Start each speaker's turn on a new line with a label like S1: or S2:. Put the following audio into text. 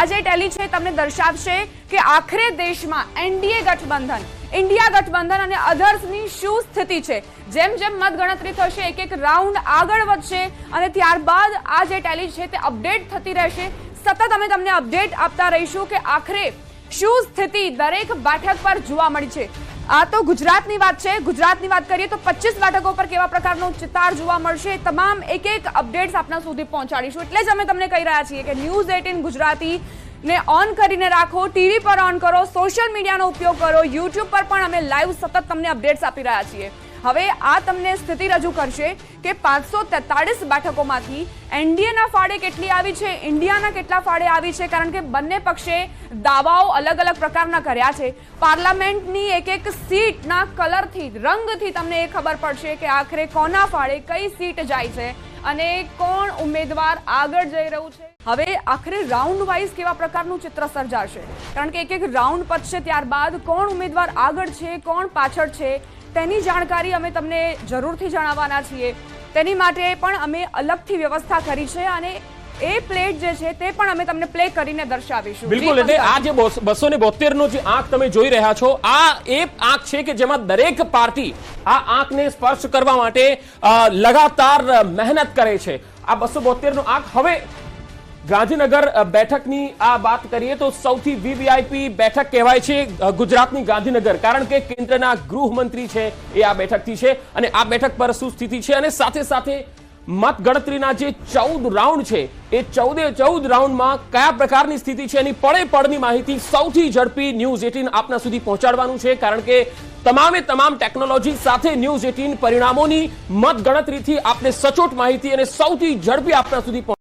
S1: આ જે ટેલી છે, તમને દર્શાવશે કે આખરે દેશમાં એનડીએ ગઠબંધન, ઇન્ડિયા ગઠબંધન અને અધર્સની શું સ્થિતિ છે? જેમ જેમ મતગણતરી થશે એક એક રાઉન્ડ આગળ વધશે અને ત્યારબાદ આ જે ટેલી છે, તે અપડેટ થતી રહેશે. સતત અમે તમને અપડેટ આપતા રહીશું કે આખરે શું સ્થિતિ દરેક બેઠક પર જોવા મળી છે. આ તો ગુજરાતની વાત છે. ગુજરાતની વાત કરીએ તો પચીસ બેઠકો પર કેવા પ્રકારનો ચિતાર જોવા મળશે? તમામ એક એક અપડેટ્સ આપના સુધી પહોંચાડીશું. એટલે જ અમે તમને કહી રહ્યા છીએ કે ન્યૂઝ એટીન ગુજરાતી ને ઓન કરીને રાખો, ટીવી પર ઓન કરો, સોશિયલ મીડિયાનો ઉપયોગ કરો, યુટ્યુબ પર પણ અમે લાઈવ સતત તમને અપડેટ્સ આપી રહ્યા છીએ. હવે આ તમને સ્થિતિ રજૂ કરશે કે પાંચસો તેતાળીસ બેઠકોમાંથી એનડીએના ફાળે કેટલી આવી છે, ઇન્ડિયાના કેટલા ફાળે આવી છે, કારણ કે બંને પક્ષે દાવાઓ અલગ અલગ પ્રકારના કર્યા છે. પાર્લામેન્ટની એક એક સીટના કલરથી, રંગથી તમને એ ખબર પડશે કે આખરે કોના ફાળે કઈ સીટ જાય છે અને કોણ ઉમેદવાર આગળ જઈ રહ્યું છે. હવે આખરે રાઉન્ડ વાઇઝ કેવા પ્રકારનું ચિત્ર સર્જાશે? કારણ કે એક એક રાઉન્ડ પતશે ત્યારબાદ કોણ ઉમેદવાર આગળ છે, કોણ પાછળ છે તેની જાણકારી અમે તમને જરૂરથી જણાવવાના છીએ. તેની માટે પણ અમે અલગથી વ્યવસ્થા કરી છે અને એ પ્લેટ જે છે તે પણ અમે તમને પ્લે કરીને દર્શાવીશું.
S2: બિલકુલ એટલે આ જે બસો ને બોતેર નો જે આંખ તમે જોઈ રહ્યા છો આ એ આંખ છે કે જેમાં દરેક પાર્ટી આ આંખને સ્પર્શ કરવા માટે લગાતાર મહેનત કરે છે. આ બસો બોતેર નો આંખ હવે ગાંધીનગર બેઠકની આ વાત કરીએ તો સૌથી વીવીઆઈપી બેઠક કહેવાય છે ગુજરાતની ગાંધીનગર. કારણ કે કેન્દ્રના ગૃહમંત્રી છે, એ આ બેઠકથી છે અને આ બેઠક પર શું સ્થિતિ છે અને સાથે સાથે મતગણતરીના જે ચૌદ રાઉન્ડ છે, એ ચૌદે ચૌદ રાઉન્ડમાં કયા પ્રકારની સ્થિતિ છે એની પડે પડની માહિતી સૌથી ઝડપી ન્યૂઝ એટીન આપના સુધી પહોંચાડવાનું છે. કારણ કે તમામે તમામ ટેકનોલોજી સાથે ન્યૂઝ એટીન પરિણામોની મતગણતરીથી આપને સચોટ માહિતી અને સૌથી ઝડપી આપના સુધી